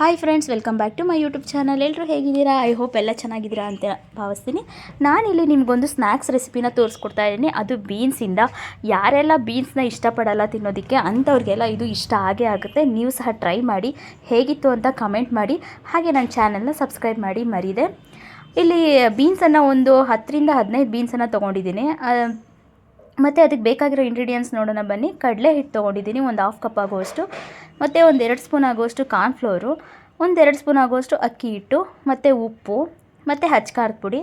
Hi friends welcome back to my YouTube channel ಎಲ್ಲರೂ ಹೇಗಿದ್ದೀರಾ? I hope ಎಲ್ಲ ಚೆನ್ನಾಗಿದ್ದೀರಾ ಅಂತ ಭಾವಿಸ್ತೀನಿ. ನಾನಿಲ್ಲಿ ನಿಮಗೊಂದು ಸ್ನ್ಯಾಕ್ಸ್ ರೆಸಿಪಿನ ತೋರಿಸ್ಕೊಡ್ತಾ ಇದ್ದೀನಿ. ಅದು ಬೀನ್ಸಿಂದ ಯಾರೆಲ್ಲ ಬೀನ್ಸ್ನ ಇಷ್ಟಪಡಲ್ಲ ತಿನ್ನೋದಕ್ಕೆ ಅಂಥವ್ರಿಗೆಲ್ಲ ಇದು ಇಷ್ಟ ಆಗೇ ಆಗುತ್ತೆ. ನೀವು ಸಹ ಟ್ರೈ ಮಾಡಿ. ಹೇಗಿತ್ತು ಅಂತ ಕಮೆಂಟ್ ಮಾಡಿ. ಹಾಗೆ ನನ್ನ ಚಾನಲ್ನ ಸಬ್ಸ್ಕ್ರೈಬ್ ಮಾಡಿ. ಮರಿದೆ. ಇಲ್ಲಿ ಬೀನ್ಸನ್ನು ಒಂದು ಹತ್ತರಿಂದ ಹದಿನೈದು ಬೀನ್ಸನ್ನು ತೊಗೊಂಡಿದ್ದೀನಿ. ಮತ್ತು ಅದಕ್ಕೆ ಬೇಕಾಗಿರೋ ಇಂಗ್ರೀಡಿಯೆಂಟ್ಸ್ ನೋಡೋಣ ಬನ್ನಿ. ಕಡಲೆ ಹಿಟ್ಟು ತೊಗೊಂಡಿದ್ದೀನಿ, ಒಂದು ಹಾಫ್ ಕಪ್ ಆಗುವಷ್ಟು. ಮತ್ತು ಒಂದು ಎರಡು ಸ್ಪೂನ್ ಆಗುವಷ್ಟು ಕಾರ್ನ್ಫ್ಲೋರು ಒಂದೆರಡು ಸ್ಪೂನ್ ಆಗುವಷ್ಟು ಅಕ್ಕಿ ಹಿಟ್ಟು, ಮತ್ತು ಉಪ್ಪು, ಮತ್ತು ಹಚ್ಕಾರದ ಪುಡಿ,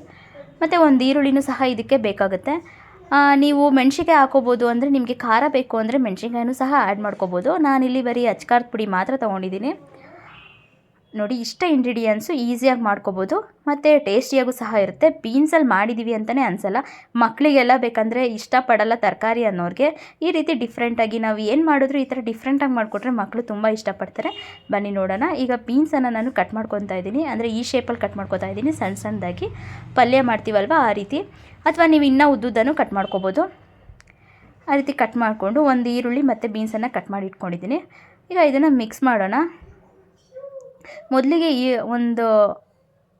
ಮತ್ತು ಒಂದು ಈರುಳ್ಳಿನೂ ಸಹ ಇದಕ್ಕೆ ಬೇಕಾಗುತ್ತೆ. ನೀವು ಮೆಣಸಿನ್ಕಾಯಿ ಹಾಕೋಬೋದು ಅಂದರೆ ನಿಮಗೆ ಖಾರ ಬೇಕು ಅಂದರೆ ಮೆಣಸಿನ್ಕಾಯಿನೂ ಸಹ ಆ್ಯಡ್ ಮಾಡ್ಕೋಬೋದು. ನಾನಿಲ್ಲಿ ಬರೀ ಅಚ್ಕಾರದ ಪುಡಿ ಮಾತ್ರ ತೊಗೊಂಡಿದ್ದೀನಿ. ನೋಡಿ, ಇಷ್ಟ ಇಂಗ್ರೀಡಿಯೆಂಟ್ಸು ಈಸಿಯಾಗಿ ಮಾಡ್ಕೋಬೋದು. ಮತ್ತು ಟೇಸ್ಟಿಯಾಗೂ ಸಹ ಇರುತ್ತೆ. ಬೀನ್ಸಲ್ಲಿ ಮಾಡಿದ್ದೀವಿ ಅಂತಲೇ ಅನಿಸಲ್ಲ. ಮಕ್ಕಳಿಗೆಲ್ಲ ಬೇಕಂದರೆ ಇಷ್ಟಪಡಲ್ಲ ತರಕಾರಿ ಅನ್ನೋರಿಗೆ. ಈ ರೀತಿ ಡಿಫ್ರೆಂಟಾಗಿ ನಾವು ಏನು ಮಾಡಿದ್ರು ಈ ಥರ ಡಿಫ್ರೆಂಟಾಗಿ ಮಾಡಿಕೊಟ್ರೆ ಮಕ್ಕಳು ತುಂಬ ಇಷ್ಟಪಡ್ತಾರೆ. ಬನ್ನಿ ನೋಡೋಣ. ಈಗ ಬೀನ್ಸನ್ನು ನಾನು ಕಟ್ ಮಾಡ್ಕೊತಾ ಇದ್ದೀನಿ. ಅಂದರೆ ಈ ಶೇಪಲ್ಲಿ ಕಟ್ ಮಾಡ್ಕೊತಾ ಇದ್ದೀನಿ ಸಣ್ಣ ಸಣ್ಣದಾಗಿ ಪಲ್ಯ ಮಾಡ್ತೀವಲ್ವ ಆ ರೀತಿ. ಅಥವಾ ನೀವು ಇನ್ನೂ ಉದ್ದುದ್ದನ್ನು ಕಟ್ ಮಾಡ್ಕೋಬೋದು. ಆ ರೀತಿ ಕಟ್ ಮಾಡಿಕೊಂಡು ಒಂದು ಈರುಳ್ಳಿ ಮತ್ತು ಬೀನ್ಸನ್ನು ಕಟ್ ಮಾಡಿ ಇಟ್ಕೊಂಡಿದ್ದೀನಿ. ಈಗ ಇದನ್ನು ಮಿಕ್ಸ್ ಮಾಡೋಣ. ಮೊದಲಿಗೆ ಈ ಒಂದು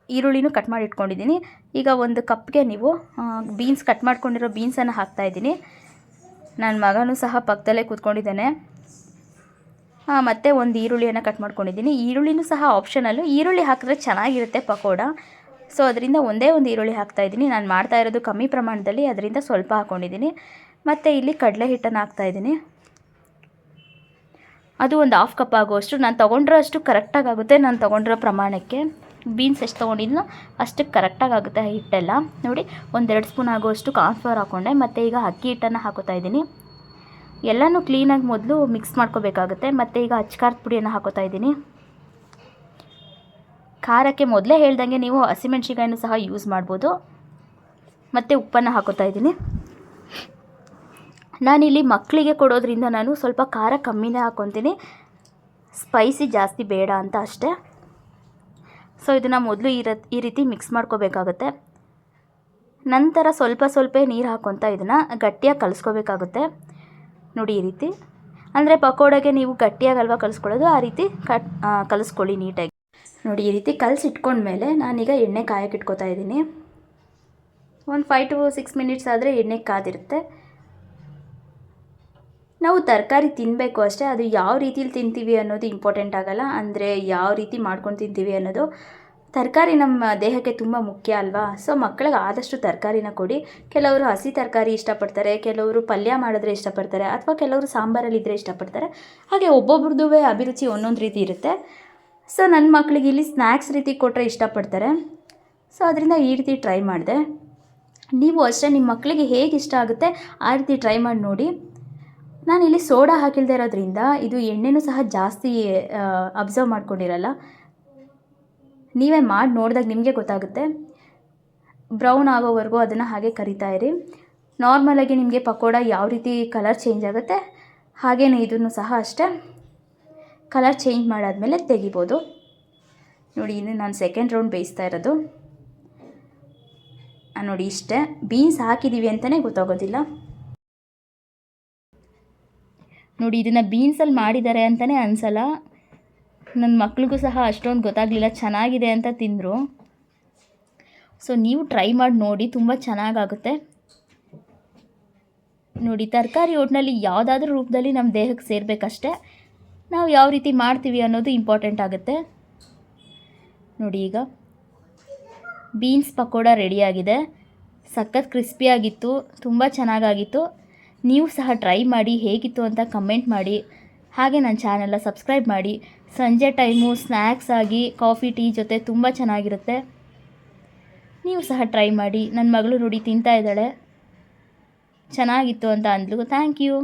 ಈರುಳ್ಳಿನೂ ಕಟ್ ಮಾಡಿ ಇಟ್ಕೊಂಡಿದ್ದೀನಿ ಈಗ ಒಂದು ಕಪ್ಗೆ ನೀವು ಬೀನ್ಸ್ ಕಟ್ ಮಾಡ್ಕೊಂಡಿರೋ ಬೀನ್ಸನ್ನು ಹಾಕ್ತಾಯಿದ್ದೀನಿ ನನ್ನ ಮಗನೂ ಸಹ ಪಕ್ಕದಲ್ಲೇ ಕೂತ್ಕೊಂಡಿದ್ದಾನೆ. ಮತ್ತು ಒಂದು ಈರುಳ್ಳಿಯನ್ನು ಕಟ್ ಮಾಡ್ಕೊಂಡಿದ್ದೀನಿ. ಈರುಳ್ಳಿನೂ ಸಹ ಆಪ್ಷನಲ್ಲು ಈರುಳ್ಳಿ ಹಾಕಿದ್ರೆ ಚೆನ್ನಾಗಿರುತ್ತೆ ಪಕೋಡ. ಸೊ ಅದರಿಂದ ಒಂದೇ ಒಂದು ಈರುಳ್ಳಿ ಹಾಕ್ತಾಯಿದ್ದೀನಿ ನಾನು ಮಾಡ್ತಾ ಇರೋದು ಕಮ್ಮಿ ಪ್ರಮಾಣದಲ್ಲಿ, ಅದರಿಂದ ಸ್ವಲ್ಪ ಹಾಕ್ಕೊಂಡಿದ್ದೀನಿ ಮತ್ತು ಇಲ್ಲಿ ಕಡಲೆ ಹಿಟ್ಟನ್ನು ಹಾಕ್ತಾಯಿದ್ದೀನಿ ಅದು ಒಂದು ಹಾಫ್ ಕಪ್ ಆಗುವಷ್ಟು. ನಾನು ತೊಗೊಂಡಿರೋ ಅಷ್ಟು ಕರೆಕ್ಟಾಗಿ ಆಗುತ್ತೆ. ನಾನು ತೊಗೊಂಡಿರೋ ಪ್ರಮಾಣಕ್ಕೆ ಬೀನ್ಸ್ ಎಷ್ಟು ತೊಗೊಂಡಿದ್ನೋ ಅಷ್ಟಕ್ಕೆ ಕರೆಕ್ಟಾಗಿ ಆಗುತ್ತೆ ಹಿಟ್ಟೆಲ್ಲ. ನೋಡಿ, ಒಂದೆರಡು ಸ್ಪೂನ್ ಆಗುವಷ್ಟು ಕಾರ್ನ್ಫ್ಲವರ್ ಹಾಕ್ಕೊಂಡೆ ಮತ್ತು ಈಗ ಅಕ್ಕಿ ಹಿಟ್ಟನ್ನು ಹಾಕೋತಾ ಇದ್ದೀನಿ. ಎಲ್ಲನೂ ಕ್ಲೀನಾಗಿ ಮೊದಲು ಮಿಕ್ಸ್ ಮಾಡ್ಕೋಬೇಕಾಗುತ್ತೆ. ಮತ್ತು ಈಗ ಅಚ್ಕಾರದ ಪುಡಿಯನ್ನು ಹಾಕೋತಾ ಇದ್ದೀನಿ. ಖಾರಕ್ಕೆ ಮೊದಲೇ ಹೇಳ್ದಂಗೆ ನೀವು ಹಸಿಮೆಣ್ಸಿಕಾಯನ್ನು ಸಹ ಯೂಸ್ ಮಾಡ್ಬೋದು. ಮತ್ತು ಉಪ್ಪನ್ನು ಹಾಕೋತಾ ಇದ್ದೀನಿ. ನಾನಿಲ್ಲಿ ಮಕ್ಕಳಿಗೆ ಕೊಡೋದ್ರಿಂದ ನಾನು ಸ್ವಲ್ಪ ಖಾರ ಕಮ್ಮಿನೇ ಹಾಕ್ಕೊತೀನಿ ಸ್ಪೈಸಿ ಜಾಸ್ತಿ ಬೇಡ ಅಂತ ಅಷ್ಟೇ. ಸೊ, ಇದನ್ನು ಮೊದಲು ಈ ಈ ರೀತಿ ಮಿಕ್ಸ್ ಮಾಡ್ಕೋಬೇಕಾಗುತ್ತೆ. ನಂತರ ಸ್ವಲ್ಪ ಸ್ವಲ್ಪ ನೀರು ಹಾಕ್ಕೊತ ಇದನ್ನು ಗಟ್ಟಿಯಾಗಿ ಕಲಿಸ್ಕೋಬೇಕಾಗುತ್ತೆ. ನೋಡಿ ಈ ರೀತಿ. ಅಂದರೆ ಪಕೋಡಗೆ ನೀವು ಗಟ್ಟಿಯಾಗಲ್ವ ಕಲಿಸ್ಕೊಳ್ಳೋದು, ಆ ರೀತಿ ಕಟ್ ಕಲಿಸ್ಕೊಳ್ಳಿ ನೀಟಾಗಿ. ನೋಡಿ ಈ ರೀತಿ ಕಲಸಿಟ್ಕೊಂಡ್ಮೇಲೆ ನಾನೀಗ ಎಣ್ಣೆ ಕಾಯಕ್ಕೆ ಇಟ್ಕೋತಾ ಇದ್ದೀನಿ. ಒಂದು ಫೈವ್ ಟು ಸಿಕ್ಸ್ ಮಿನಿಟ್ಸ್ ಆದರೆ ಎಣ್ಣೆ ಕಾದಿರುತ್ತೆ. ನಾವು ತರಕಾರಿ ತಿನ್ನಬೇಕು ಅಷ್ಟೇ, ಅದು ಯಾವ ರೀತಿಲಿ ತಿಂತೀವಿ ಅನ್ನೋದು ಇಂಪಾರ್ಟೆಂಟ್ ಆಗಲ್ಲ. ಅಂದರೆ ಯಾವ ರೀತಿ ಮಾಡ್ಕೊಂಡು ತಿಂತೀವಿ ಅನ್ನೋದು ತರಕಾರಿ ನಮ್ಮ ದೇಹಕ್ಕೆ ತುಂಬ ಮುಖ್ಯ ಅಲ್ವಾ? ಸೊ ಮಕ್ಕಳಿಗೆ ಆದಷ್ಟು ತರಕಾರಿನ ಕೊಡಿ. ಕೆಲವರು ಹಸಿ ತರಕಾರಿ ಇಷ್ಟಪಡ್ತಾರೆ, ಕೆಲವರು ಪಲ್ಯ ಮಾಡಿದ್ರೆ ಇಷ್ಟಪಡ್ತಾರೆ, ಅಥವಾ ಕೆಲವರು ಸಾಂಬಾರಲ್ಲಿ ಇದ್ದರೆ ಇಷ್ಟಪಡ್ತಾರೆ. ಹಾಗೆ ಒಬ್ಬೊಬ್ರದ್ದು ಅಭಿರುಚಿ ಒಂದೊಂದು ರೀತಿ ಇರುತ್ತೆ. ಸೊ ನನ್ನ ಮಕ್ಕಳಿಗೆ ಇಲ್ಲಿ ಸ್ನ್ಯಾಕ್ಸ್ ರೀತಿ ಕೊಟ್ಟರೆ ಇಷ್ಟಪಡ್ತಾರೆ. ಸೊ ಅದರಿಂದ ಈ ರೀತಿ ಟ್ರೈ ಮಾಡಿದೆ. ನೀವು ಅಷ್ಟೇ, ನಿಮ್ಮ ಮಕ್ಕಳಿಗೆ ಹೇಗೆ ಇಷ್ಟ ಆಗುತ್ತೆ, ಆ ರೀತಿ ಟ್ರೈ ಮಾಡಿ ನೋಡಿ. ನಾನಿಲ್ಲಿ ಸೋಡಾ ಹಾಕಿಲ್ದೆ ಇರೋದ್ರಿಂದ ಇದು ಎಣ್ಣೆನೂ ಸಹ ಜಾಸ್ತಿ ಅಬ್ಸರ್ವ್ ಮಾಡ್ಕೊಂಡಿರಲ್ಲ. ನೀವೇ ಮಾಡಿ ನೋಡಿದಾಗ ನಿಮಗೆ ಗೊತ್ತಾಗುತ್ತೆ. ಬ್ರೌನ್ ಆಗೋವರೆಗೂ ಅದನ್ನು ಹಾಗೆ ಕರಿತಾ ಇರಿ. ನಾರ್ಮಲಾಗಿ ನಿಮಗೆ ಪಕೋಡ ಯಾವ ರೀತಿ ಕಲರ್ ಚೇಂಜ್ ಆಗುತ್ತೆ, ಹಾಗೇನೇ ಇದನ್ನು ಸಹ ಅಷ್ಟೇ ಕಲರ್ ಚೇಂಜ್ ಮಾಡಾದಮೇಲೆ ತೆಗಿಬೋದು. ನೋಡಿ, ಇನ್ನು ನಾನು ಸೆಕೆಂಡ್ ರೌಂಡ್ ಬೇಯಿಸ್ತಾ ಇರೋದು. ನೋಡಿ, ಇಷ್ಟೇ. ಬೀನ್ಸ್ ಹಾಕಿದ್ದೀವಿ ಅಂತಲೇ ಗೊತ್ತಾಗೋದಿಲ್ಲ. ನೋಡಿ, ಇದನ್ನು ಬೀನ್ಸಲ್ಲಿ ಮಾಡಿದ್ದಾರೆ ಅಂತಲೇ ಅನಿಸಲ್ಲ. ನನ್ನ ಮಕ್ಳಿಗೂ ಸಹ ಅಷ್ಟೊಂದು ಗೊತ್ತಾಗಲಿಲ್ಲ, ಚೆನ್ನಾಗಿದೆ ಅಂತ ತಿಂದರು. ಸೊ ನೀವು ಟ್ರೈ ಮಾಡಿ ನೋಡಿ, ತುಂಬ ಚೆನ್ನಾಗಾಗುತ್ತೆ. ನೋಡಿ, ತರಕಾರಿ ಒಟ್ಟಿನಲ್ಲಿ ಯಾವುದಾದ್ರೂ ರೂಪದಲ್ಲಿ ನಮ್ಮ ದೇಹಕ್ಕೆ ಸೇರಬೇಕಷ್ಟೆ. ನಾವು ಯಾವ ರೀತಿ ಮಾಡ್ತೀವಿ ಅನ್ನೋದು ಇಂಪಾರ್ಟೆಂಟ್ ಆಗುತ್ತೆ. ನೋಡಿ, ಈಗ ಬೀನ್ಸ್ ಪಕೋಡ ರೆಡಿಯಾಗಿದೆ ಸಖತ್ ಕ್ರಿಸ್ಪಿಯಾಗಿತ್ತು ತುಂಬ ಚೆನ್ನಾಗಾಗಿತ್ತು. ನೀವು ಸಹ ಟ್ರೈ ಮಾಡಿ ಹೇಗಿತ್ತು ಅಂತ ಕಮೆಂಟ್ ಮಾಡಿ. ಹಾಗೆ ನನ್ನ ಚಾನೆಲ್ನ ಸಬ್ಸ್ಕ್ರೈಬ್ ಮಾಡಿ. ಸಂಜೆ ಟೈಮು ಸ್ನ್ಯಾಕ್ಸ್ ಆಗಿ ಕಾಫಿ ಟೀ ಜೊತೆ ತುಂಬ ಚೆನ್ನಾಗಿರುತ್ತೆ. ನೀವು ಸಹ ಟ್ರೈ ಮಾಡಿ. ನನ್ನ ಮಗಳು ನೋಡಿ ತಿಂತಾ ಇದ್ದಾಳೆ. ಚೆನ್ನಾಗಿತ್ತು ಅಂತ ಅಂದ್ಲು. Thank you